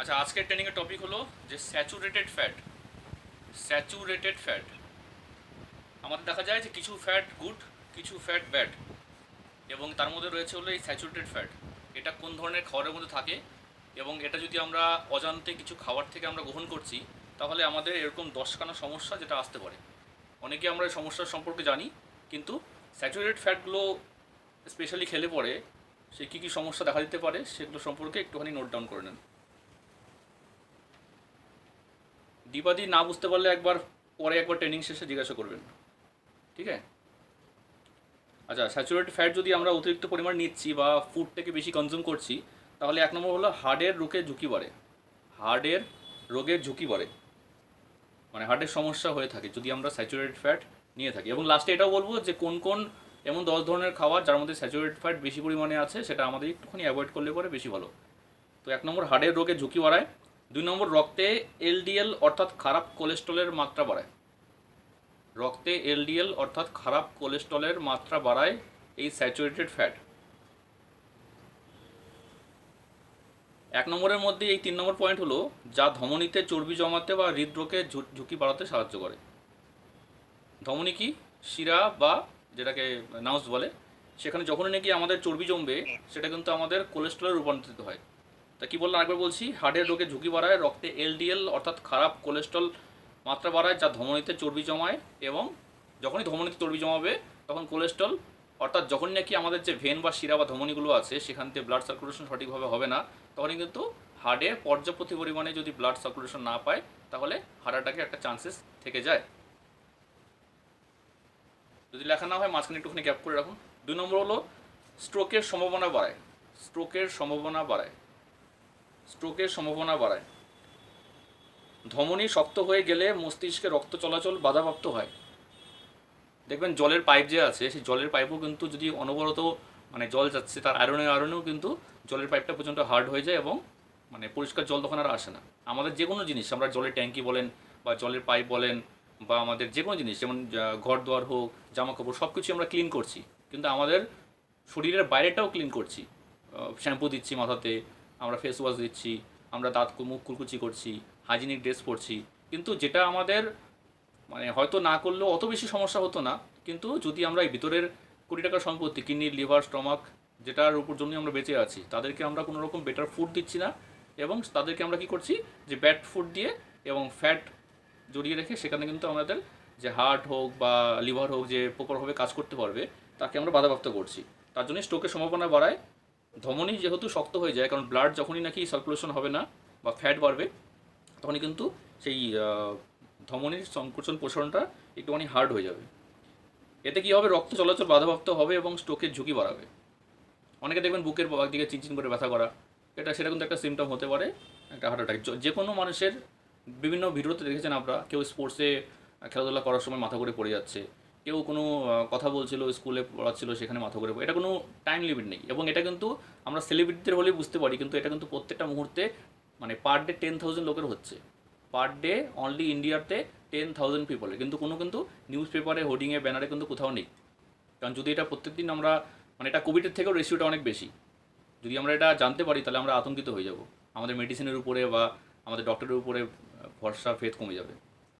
আচ্ছা আজকের ট্রেনিংয়ের টপিক হলো যে স্যাচুরেটেড ফ্যাট স্যাচুরেটেড ফ্যাট আমাদের দেখা যায় যে কিছু ফ্যাট গুড কিছু ফ্যাট ব্যাড এবং তার মধ্যে রয়েছে হলো এই স্যাচুরেটেড ফ্যাট এটা কোন ধরনের খাবারের মধ্যে থাকে, এবং এটা যদি আমরা অজান্তে কিছু খাবার থেকে আমরা গ্রহণ করছি, তাহলে আমাদের এরকম দশখানা সমস্যা যেটা আসতে পারে। অনেকে আমরা এই সমস্যার সম্পর্কে জানি, কিন্তু স্যাচুরেটেড ফ্যাটগুলো স্পেশালি খেলে পরে সে কী কী সমস্যা দেখা দিতে পারে, সেগুলো সম্পর্কে একটুখানি নোট ডাউন করে নেন। দীপাদি না বুঝতে পারলে একবার, পরে একবার ট্রেনিং শেষে জিজ্ঞাসা করবেন। ঠিক আছে? আচ্ছা স্যাচুরেটেড ফ্যাট যদি আমরা অতিরিক্ত পরিমাণ নিচ্ছি বা ফুড থেকে বেশি কনজিউম করছি, তাহলে এক নম্বর হলো হার্টের রোগের ঝুঁকি বাড়ে। হার্টের রোগের ঝুঁকি বাড়ে। মানে হার্টের সমস্যা হয়ে থাকে যদি আমরা স্যাচুরেটেড ফ্যাট নিয়ে থাকি। এবং লাস্টে এটাও বলব যে কোন কোন এমন দশ ধরনের খাবার যার মধ্যে স্যাচুরেটেড ফ্যাট বেশি পরিমাণে আছে, সেটা আমাদের একটুখানি অ্যাভয়েড করলে পরে বেশি ভালো। তো এক নম্বর হার্টের রোগের ঝুঁকি বাড়ায়। দুই নম্বর, রক্তে এলডিএল অর্থাৎ খারাপ কোলেস্ট্রলের মাত্রা বাড়ায়। রক্তে এলডিএল অর্থাৎ খারাপ কোলেস্ট্রলের মাত্রা বাড়ায় এই স্যাচুরেটেড ফ্যাট। এক নম্বরের মধ্যে এই তিন নম্বর পয়েন্ট হলো, যা ধমনীতে চর্বি জমাতে বা হৃদরোগের ঝু- ঝুঁকি বাড়াতে সাহায্য করে। ধমনী কি? শিরা বা যেটাকে নাউস বলে, সেখানে যখনই নাকি আমাদের চর্বি জমবে, সেটা কিন্তু আমাদের কোলেস্ট্রলে রূপান্তরিত হয়। তা কি বললাম একবার বলছি? হার্টের রোগের ঝুঁকি বাড়ায়, রক্তে এলডিএল অর্থাৎ খারাপ কোলেস্ট্রল মাত্রা বাড়ায়, যা ধমনীতে চর্বি জমায় এবং যখনই ধমনীতে চর্বি জমাবে, তখন কোলেস্ট্রল অর্থাৎ যখন নাকি আমাদের যে ভেন বা শিরা বা ধমনীগুলো আছে, সেখান থেকে ব্লাড সার্কুলেশন সঠিকভাবে হবে না, তখনই কিন্তু হার্টে পর্যাপ্ত পরিমাণে যদি ব্লাড সার্কুলেশন না পায়, তাহলে হার্ট অ্যাটাকের একটা চান্সেস থেকে যায়। যদি লেখা না হয়, মাঝখানে একটুখানি গ্যাপ করে রাখুন। দুই নম্বর হলো স্ট্রোকের সম্ভাবনা বাড়ায়। স্ট্রোকের সম্ভাবনা বাড়ায়। স্ট্রোকের সম্ভাবনা বাড়ায়। ধমনী শক্ত হয়ে গেলে মস্তিষ্কে রক্ত চলাচল বাধাপ্রাপ্ত হয়। দেখবেন জলের পাইপ যে আছে, সেই জলের পাইপও কিন্তু যদি অনবরত মানে জল যাচ্ছে, তার আয়রনে আয়রনেও কিন্তু জলের পাইপটা পর্যন্ত হার্ড হয়ে যায় এবং মানে পরিষ্কার জল তখন আর আসে না। আমাদের যে কোনো জিনিস, আমরা জলের ট্যাঙ্কি বলেন বা জলের পাইপ বলেন বা আমাদের যে কোনো জিনিস, যেমন ঘর দুয়ার হোক জামা কাপড় সব কিছু আমরা ক্লিন করছি। কিন্তু আমাদের শরীরের বাইরেটাও ক্লিন করছি। শ্যাম্পু দিচ্ছি মাথাতে আমরা ফেস ওয়াশ দিচ্ছি, আমরা দাঁত মুখ কুলকুচি করছি হাইজিনিক ড্রেস পরছি। কিন্তু যেটা আমাদের মানে হয়তো না করলেও অত বেশি সমস্যা হতো না, কিন্তু যদি আমরা এই ভিতরের কোটি টাকার সম্পত্তি কিডনি লিভার, স্টমাক, যেটার উপর জন্য আমরা বেঁচে আছি, তাদেরকে আমরা কোনো রকম বেটার ফুড দিচ্ছি না এবং তাদেরকে আমরা কি করছি যে ব্যাড ফুড দিয়ে এবং ফ্যাট জড়িয়ে রেখে সেখানে কিন্তু আমাদের যে হার্ট হোক বা লিভার হোক যে প্রপারভাবে কাজ করতে পারবে, তাকে আমরা বাধাপ্রাপ্ত করছি। তার জন্য স্ট্রোকের সম্ভাবনা বাড়ায় ধমনী যেহেতু শক্ত হয়ে যায়, কারণ ব্লাড যখনই নাকি সার্কুলেশন হবে না বা ফ্যাট বাড়বে, তখনই কিন্তু সেই ধমনীর সংকোচন প্রসারণটা একটুখানি হার্ড হয়ে যাবে। এতে কী হবে? রক্ত চলাচল বাধাপ্রাপ্ত হবে এবং স্ট্রোকের ঝুঁকি বাড়াবে। অনেকে দেখবেন বুকের বাক দিকে চিনচিন করে ব্যথা করা, এটা সেটা কিন্তু একটা সিমটম হতে পারে, একটা হার্ট অ্যাটাক যে কোনো মানুষের বিভিন্ন ভিডিওতে দেখেছেন আমরা, কেউ স্পোর্টসে খেলাধুলা করার সময় মাথা করে পড়ে যাচ্ছে কেউ কোনো কথা বলছিল, স্কুলে পড়াচ্ছিল, সেখানে মাথা করে এটা কোনো টাইম লিমিট নেই। এবং এটা কিন্তু আমরা সেলিব্রিটিদের হলেই বুঝতে পারি, কিন্তু এটা কিন্তু প্রত্যেকটা মুহূর্তে মানে পার ডে টেন থাউজেন্ড লোকের হচ্ছে। পার ডে অনলি ইন্ডিয়াতে টেন থাউজেন্ড পিপলের কিন্তু কোনো কিন্তু নিউজ পেপারে হোর্ডিংয়ে ব্যানারে কিন্তু কোথাও নেই। কারণ যদি এটা প্রত্যেকদিন আমরা মানে এটা কোভিডের থেকেও রেশিওটা অনেক বেশি। যদি আমরা এটা জানতে পারি, তাহলে আমরা আতঙ্কিত হয়ে যাব। আমাদের মেডিসিনের উপরে বা আমাদের ডক্টরের উপরে ভরসা ফেদ কমে যাবে।